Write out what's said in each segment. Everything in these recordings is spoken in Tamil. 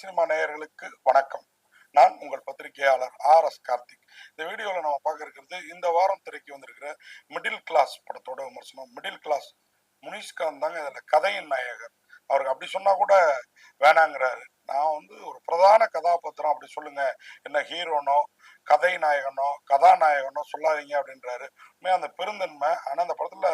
சினிமா நேயர்களுக்கு வணக்கம். நான் உங்கள் பத்திரிகையாளர் ஆர் எஸ் கார்த்திக். இந்த வீடியோவில் நம்ம பார்க்க இருக்கிறது இந்த வாரம் திரைக்கு வந்திருக்கிற மிடில் கிளாஸ் படத்தோட விமர்சனம். மிடில் கிளாஸ் முனிஷ்காந்த் தாங்க இதில் கதையின் நாயகர். அவருக்கு அப்படி சொன்னா கூட வேணாங்கிறாரு. நான் வந்து ஒரு பிரதான கதாபாத்திரம். அப்படி சொல்லுங்க. என்ன ஹீரோனோ கதை நாயகனோ கதாநாயகனோ சொல்லாதீங்க அப்படின்றாரு. உண்மையா அந்த பெருந்தன்மை ஆனா அந்த படத்துல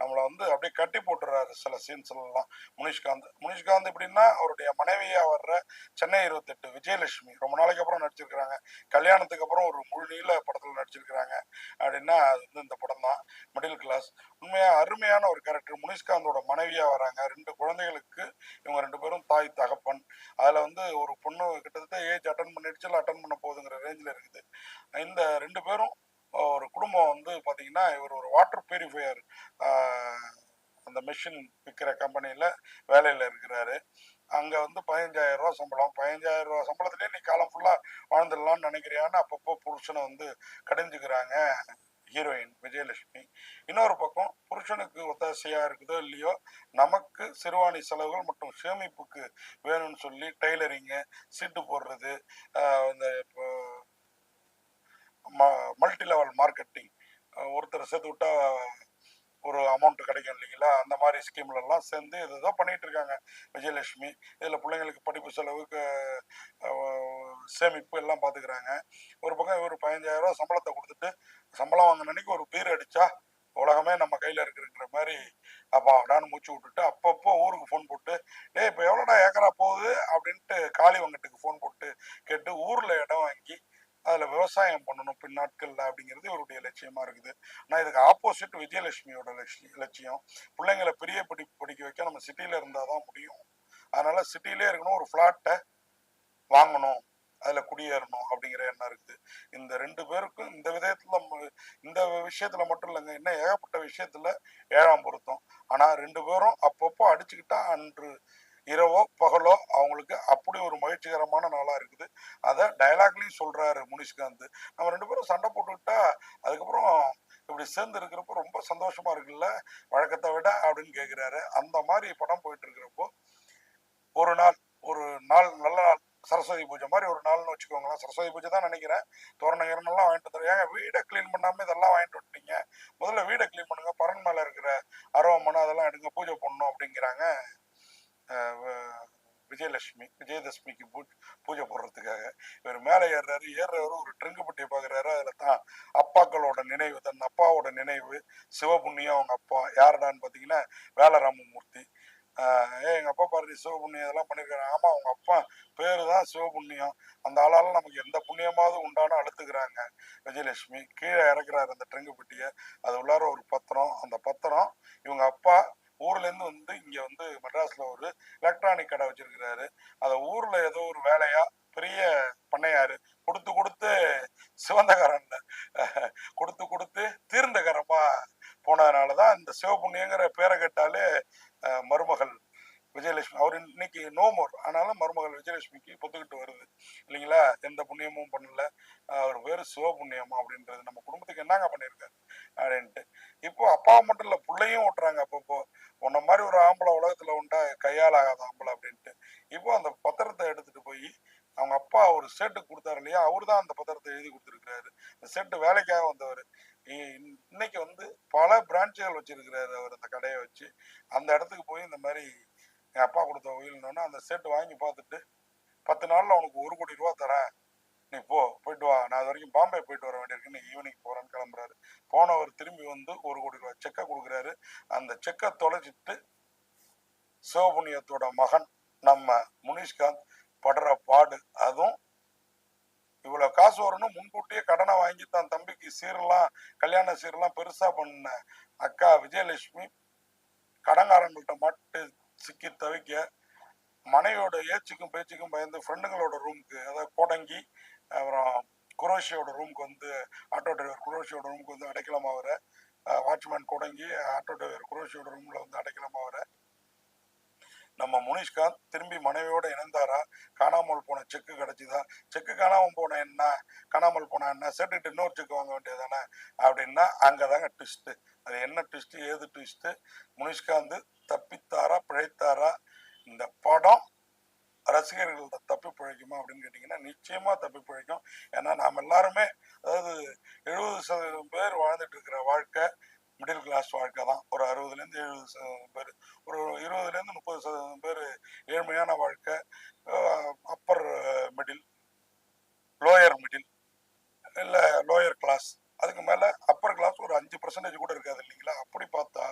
நம்மளை வந்து அப்படியே கட்டி போட்டுறாரு சில சீன்ஸ் எல்லாம். முனிஷ்காந்த் முனிஷ்காந்த் எப்படின்னா அவருடைய மனைவியா வர்ற சென்னை இருபத்தெட்டு விஜயலட்சுமி. ரொம்ப நாளைக்கு அப்புறம் நடிச்சிருக்கிறாங்க. கல்யாணத்துக்கு அப்புறம் ஒரு முழு நீள படத்துல நடிச்சிருக்கிறாங்க. அப்படின்னா அது வந்து இந்த படம் தான். மிடில் கிளாஸ் உண்மையா அருமையான ஒரு கேரக்டர் முனிஷ்காந்தோட மனைவியா வராங்க. ரெண்டு குழந்தைகளுக்கு இவங்க ரெண்டு பேரும் தாய் தகப்பன். அதுல வந்து ஒரு பொண்ணு கிட்டத்தட்ட ஏஜ் அட்டன் பண்ணிடுச்சு இல்லை அட்டன் பண்ண போகுதுங்கிற ரேஞ்சில் இருக்குது. இந்த ரெண்டு பேரும் ஒரு குடும்பம் வந்து பார்த்தீங்கன்னா இவர் ஒரு வாட்டர் பியூரிஃபையர் அந்த மெஷின் விற்கிற கம்பெனியில் வேலையில் இருக்கிறாரு. அங்கே வந்து பதினஞ்சாயிரம் ரூபா சம்பளம். பதினஞ்சாயிரம் ரூபா சம்பளத்திலே நீ காலம் ஃபுல்லாக வாழ்ந்துடலாம்னு நினைக்கிறியான்னு அப்பப்போ புருஷனை வந்து கடைஞ்சிக்கிறாங்க ஹீரோயின் விஜயலட்சுமி. இன்னொரு பக்கம் புருஷனுக்கு ஒத்தாசையாக இருக்குதோ இல்லையோ நமக்கு சிறுவாணி செலவுகள் மற்றும் சேமிப்புக்கு வேணும்னு சொல்லி டெய்லரிங்கு சீட்டு போடுறது இந்த இப்போ மல்டி லெவல் மார்க்கெட்டிங் ஒருத்தர் சேர்த்து விட்டா ஒரு அமௌண்ட் கிடைக்கும் இல்லைங்களா? அந்த மாதிரி ஸ்கீம்ல எல்லாம் சேர்ந்து இதுதான் பண்ணிட்டு இருக்காங்க. விஜயலட்சுமி இதில் பிள்ளைங்களுக்கு படிப்பு செலவுக்கு சேமிப்பு எல்லாம் பார்த்துக்கிறாங்க ஒரு பக்கம் இவர் பதினஞ்சாயிரம் சம்பளத்தை கொடுத்துட்டு சம்பளம் வாங்கின அன்னைக்கு ஒரு பீர் அடிச்சா உலகமே நம்ம கையில இருக்குங்கிற மாதிரி அப்பா அடான்னு மூச்சு விட்டுட்டு அப்பப்போ ஊருக்கு ஃபோன் போட்டு டேய் இப்போ எவ்வளோடா ஏக்கரா போகுது? அப்படின்ட்டு காளி வங்கட்டுக்கு ஃபோன் போட்டு கேட்டு ஊர்ல இடம் வாங்கி அதுல விவசாயம் பண்ணணும் அப்படிங்கிறது இவருடைய லட்சியமா இருக்குது. ஆனா இதுக்கு ஆப்போசிட் விஜயலட்சுமியோட லட்சியம் லட்சியம் பிள்ளைங்களை பெரிய படிப்பு படிக்க வைக்க நம்ம சிட்டில இருந்தாதான் முடியும். அதனால சிட்டிலே இருக்கணும் ஒரு ஃப்ளாட்டை வாங்கணும் அதுல குடியேறணும் அப்படிங்கிற எண்ணம் இருக்குது. இந்த ரெண்டு பேருக்கும் இந்த விதத்துல ம- இந்த விஷயத்துல மட்டும் இல்லைங்க இன்னும் ஏகப்பட்ட விஷயத்துல ஏழாம் பொருத்தம். ஆனா ரெண்டு பேரும் அப்பப்போ அடிச்சுக்கிட்டா அன்று இரவோ பகலோ அவங்களுக்கு அப்படி ஒரு மகிழ்ச்சிகரமான நாளாக இருக்குது. அதை டைலாக்லேயும் சொல்கிறாரு முனிஷ்காந்த். நம்ம ரெண்டு பேரும் சண்டை போட்டுக்கிட்டா அதுக்கப்புறம் இப்படி சேர்ந்து இருக்கிறப்போ ரொம்ப சந்தோஷமாக இருக்குல்ல? வழக்கத்தை விட அப்படின்னு கேட்குறாரு அந்த மாதிரி படம் போயிட்டு இருக்கிறப்போ ஒரு நாள் ஒரு நாள் நல்ல நாள் சரஸ்வதி பூஜை மாதிரி ஒரு நாள்னு வச்சுக்கோங்களேன். சரஸ்வதி பூஜை தான் நினைக்கிறேன். தோரண இரணெல்லாம் வாங்கிட்டு வந்துடுறேன் ஏங்க வீடை க்ளீன் பண்ணாமல் இதெல்லாம் வாங்கிட்டு வந்துட்டீங்க? முதல்ல வீடை க்ளீன் பண்ணுங்கள் பரன் மேலே இருக்கிற அரவமனை அதெல்லாம் எடுங்க. பூஜை பண்ணணும் அப்படிங்கிறாங்க. விஜயலட்சுமி விஜயதசமிக்கு பூ பூஜை போடுறதுக்காக. இவர் மேலே ஏறுறாரு ஏறுறவரு ஒரு ட்ரிங்கு பட்டியை பார்க்குறாரு அதில் தான் அப்பாக்களோட நினைவு தன் அப்பாவோட நினைவு சிவபுண்ணியம் அவங்க அப்பா யாருடான்னு பார்த்தீங்கன்னா வேலராமமூர்த்தி. ஏ எங்கள் அப்பா பாரு சிவபுண்ணியம் இதெல்லாம் பண்ணிருக்காரு. ஆமாம் அவங்க அப்பா பேர் தான் சிவபுண்ணியம். அந்த ஆளால் நமக்கு எந்த புண்ணியமாவது உண்டான அழுத்துக்கிறாங்க விஜயலட்சுமி. கீழே இறக்குறாரு அந்த ட்ரிங்கு பட்டியை. அது உள்ளார ஒரு பத்திரம். அந்த பத்திரம் இவங்க அப்பா ஊர்ல இருந்து வந்து இங்க வந்து மெட்ராஸ்ல ஒரு எலக்ட்ரானிக் கடை வச்சிருக்கிறாரு. அதை ஊர்ல ஏதோ ஒரு வேலையா பெரிய பண்ணையாரு. கொடுத்து கொடுத்து சிவந்தகரன் அஹ், கொடுத்து கொடுத்து தீர்ந்தகரமா போனதுனாலதான் இந்த சிவபுண்ணியங்கிற பேரை கேட்டாலே மருமகள் விஜயலட்சுமி. அவர் இன்னைக்கு நோமோர் ஆனாலும் மருமகள் விஜயலட்சுமிக்கு பொத்துக்கிட்டு வருது. இல்லைங்களா? எந்த புண்ணியமும் பண்ணல. அவர் வேறு சிவபுண்ணியம் அப்படின்றது நம்ம குடும்பத்துக்கு என்னங்க பண்ணியிருக்காரு அப்படின்ட்டு. இப்போ அப்பா மட்டும் இல்லை பிள்ளையும் ஓட்டுறாங்க அப்பப்போ. உன்ன மாதிரி ஒரு ஆம்பளை உலகத்துல உண்டா? கையால் ஆகாத ஆம்பளை அப்படின்ட்டு. இப்போ அந்த பத்திரத்தை எடுத்துட்டு போய் அவங்க அப்பா ஒரு செட்டு கொடுத்தாரு இல்லையா? அவரு தான் அந்த பத்திரத்தை எழுதி கொடுத்துருக்கிறாரு. அந்த செட்டு வேலைக்காக வந்தவர். இன்னைக்கு வந்து பல பிரான்ச்சுகள் வச்சிருக்கிறாரு அவர் அந்த கடையை வச்சு. அந்த இடத்துக்கு போய் இந்த மாதிரி என் அப்பா கொடுத்த ஒயில்னோன்னா அந்த செட்டு வாங்கி பார்த்துட்டு பத்து நாள்ல உனக்கு ஒரு கோடி ரூபா தரேன். நீ போ போயிட்டு வா. நான் அது வரைக்கும் பாம்பே போயிட்டு வர வேண்டியிருக்கு. நீ ஈவினிங் போகிறேன்னு கிளம்புறாரு. போனவர் திரும்பி வந்து ஒரு கோடி ரூபாய் செக்கை கொடுக்குறாரு. அந்த செக்கை தொலைச்சிட்டு சிவபுண்ணியத்தோட மகன் நம்ம முனிஷ்காந்த் படுற பாடு அதுவும் இவ்வளோ காசு வரணும். முன்கூட்டியே கடனை வாங்கி தான் தம்பிக்கு சீரெல்லாம் கல்யாண சீரெல்லாம் பெருசாக பண்ண அக்கா விஜயலட்சுமி கடங்காரங்கள்ட்ட மாட்டு சிக்கி தவிக்க மனைவியோட ஏச்சுக்கும் பேச்சுக்கும் பயந்து ஃப்ரெண்டுங்களோட ரூமுக்கு அதாவது கோடங்கி அப்புறம் குரோஷியோட ரூமுக்கு வந்து ஆட்டோ டிரைவர் குரோஷியோட ரூமுக்கு வந்து அடைக்கலம் ஆகிற வாட்ச்மேன் குடங்கி ஆட்டோ டிரைவர் குரோஷியோட ரூமில் வந்து அடைக்கலம் ஆகிற நம்ம முனிஷ்காந்த் திரும்பி மனைவியோட இணைந்தாரா? காணாமல் போன செக்கு கிடச்சிதா? செக்கு காணாமல் போன என்ன? காணாமல் போன என்ன? சேர்த்துட்டு இன்னொரு செக் வாங்க வேண்டியதானே அப்படின்னா அங்கதாங்க ட்விஸ்ட்டு அது என்ன ட்விஸ்ட்டு ஏது ட்விஸ்ட்டு முனிஷ்காந்த் தப்பித்தாரா பிழைத்தாரா? இந்த படம் ரசிகர்கள்ட்ட தப்பி பிழைக்குமா அப்படின்னு கேட்டிங்கன்னா நிச்சயமா தப்பி பிழைக்கும். ஏன்னா நாம் எல்லாருமே அதாவது எழுபது சதவீதம் பேர் வாழ்ந்துட்டு இருக்கிற வாழ்க்கை மிடில் கிளாஸ் வாழ்க்கை தான். ஒரு அறுபதுலேருந்து எழுபது சதவீதம் பேர் ஒரு இருபதுலேருந்து முப்பது சதவீதம் பேர் ஏழ்மையான வாழ்க்கை அப்பர் மிடில் லோயர் மிடில் இல்லை லோயர் கிளாஸ் அதுக்கு மேலே அப்பர் பர்சன்டேஜ் கூட இருக்காது இல்லைங்களா? அப்படி பார்த்தா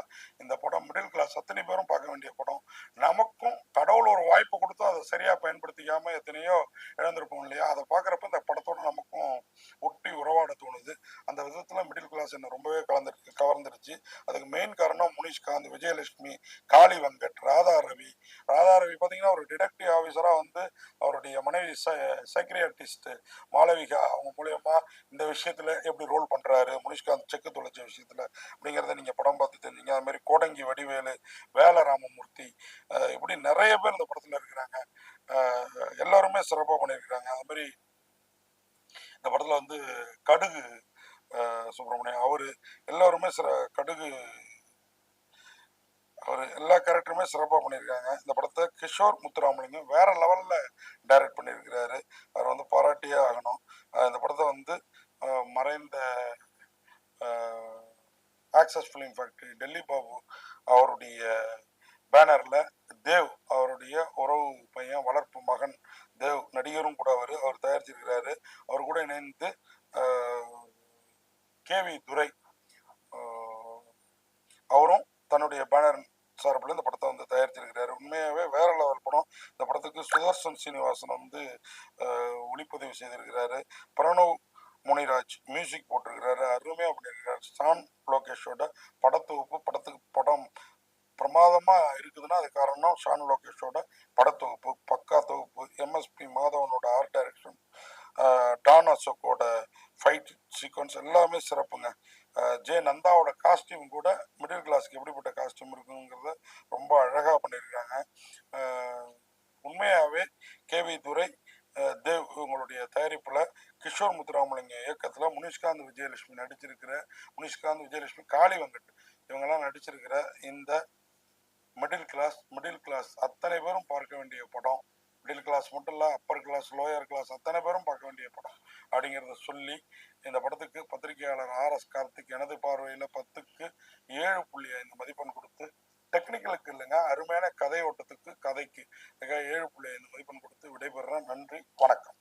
இந்த படம் மிடில் கிளாஸ் அத்தனை பேரும் பார்க்க வேண்டிய படம். நமக்கும் கடவுள் ஒரு வாய்ப்பு கொடுத்து அதை சரியாக பயன்படுத்திக்காம எத்தனையோ இழந்திருப்போம் இல்லையா? அதை பார்க்குறப்ப இந்த படத்தோட நமக்கும் ஒட்டி உறவாட தோணுது. அந்த விதத்தில் மிடில் கிளாஸ் என்ன ரொம்பவே கலந்துருக்கு கவர்ந்துருச்சு. அதுக்கு மெயின் காரணம் முனிஷ்காந்த் விஜயலட்சுமி காளி வெங்கட் ராதா ரவி. ராதா ரவி பார்த்தீங்கன்னா ஒரு டிடெக்டிவ் ஆஃபீஸராக வந்து அவருடைய மனைவி சைக்ரியாட்டிஸ்ட் மாளவிகா அவங்க மூலயமா இந்த விஷயத்தில் எப்படி ரோல் பண்ணுறாரு முனிஷ்காந்த் செக்கு தொலைச்ச விஷயத்துல அப்படிங்கிறத நீங்கள் படம் பார்த்து தெரிஞ்சுங்க அது மாதிரி கோடங்கி வடிவேலு வேல ராமமூர்த்தி இப்படி நிறைய பேர் இந்த படத்தில் இருக்கிறாங்க. எல்லாருமே சிறப்பாக பண்ணியிருக்கிறாங்க. அது மாதிரி இந்த படத்தில் வந்து கடுகு சுப்பிரமணியம் அவர் எல்லாருமே சிற கடுகு அவர் எல்லா கேரக்டருமே சிறப்பாக பண்ணியிருக்காங்க. இந்த படத்தை கிஷோர் முத்துராமலிங்கம் வேற லெவலில் டைரக்ட் பண்ணியிருக்கிறாரு. அவர் வந்து பாராட்டியே ஆகணும். இந்த படத்தை வந்து மறைந்த Axess film factory Delhi Babu அவருடைய பேனரில் தேவ் அவருடைய உறவு பையன் வளர்ப்பு மகன் தேவ் நடிகரும் கூட அவர் அவர் தயாரிச்சிருக்கிறாரு. அவர் கூட இணைந்து கேவி துரை அவரும் தன்னுடைய பேனர் சார்பில் இந்த படத்தை வந்து தயாரிச்சிருக்கிறாரு. உண்மையாகவே வேற லெவல் படம். இந்த படத்துக்கு சுதர்சன் சீனிவாசன் வந்து ஒளிப்பதிவு செய்திருக்கிறாரு. பிரணவ் முனிராஜ் மியூசிக் போட்டிருக்கிறாரு அருமையாக பண்ணியிருக்கிறாரு சான் லோகேஷோட படத்தொகுப்பு படத்துக்கு படம் பிரமாதமாக இருக்குதுன்னா அது காரணம் ஷான் லோகேஷோட படத்தொகுப்பு பக்கா தொகுப்பு எம்எஸ்பி மாதவனோட ஆர்ட் டைரக்ஷன் டான் அசோக்கோட ஃபைட் சீக்வன்ஸ் எல்லாமே சிறப்புங்க. ஜே நந்தாவோட காஸ்டியூம் கூட மிடில் கிளாஸ்க்கு எப்படிப்பட்ட காஸ்டியூம் இருக்குங்கிறத ரொம்ப அழகாக பண்ணியிருக்காங்க. உண்மையாகவே கேவி துரை தேவ் இவங்களுடைய தயாரிப்பில் கிஷோர் முத்துராமலிங்க இயக்கத்தில் முனிஷ்காந்த் விஜயலட்சுமி நடிச்சிருக்கிற முனிஷ்காந்த் விஜயலட்சுமி காளி வெங்கட் இவங்கெல்லாம் நடிச்சிருக்கிற இந்த மிடில் கிளாஸ் மிடில் கிளாஸ் அத்தனை பேரும் பார்க்க வேண்டிய படம். மிடில் கிளாஸ் மட்டும் இல்லை அப்பர் கிளாஸ் லோயர் கிளாஸ் அத்தனை பேரும் பார்க்க வேண்டிய படம் அப்படிங்கிறத சொல்லி இந்த படத்துக்கு பத்திரிகையாளர் ஆர் எஸ் கார்த்திக் எனது பார்வையில் பத்துக்கு ஏழு புள்ளி ஐந்து மதிப்பெண் கொடுத்து டெக்னிக்கலுக்கு இல்லைங்க. அருமையான கதை ஓட்டத்துக்கு கதைக்கு ஏழு புள்ளி ஐந்து மதிப்பெண் கொடுத்து விடைபெறுறேன். நன்றி. வணக்கம்.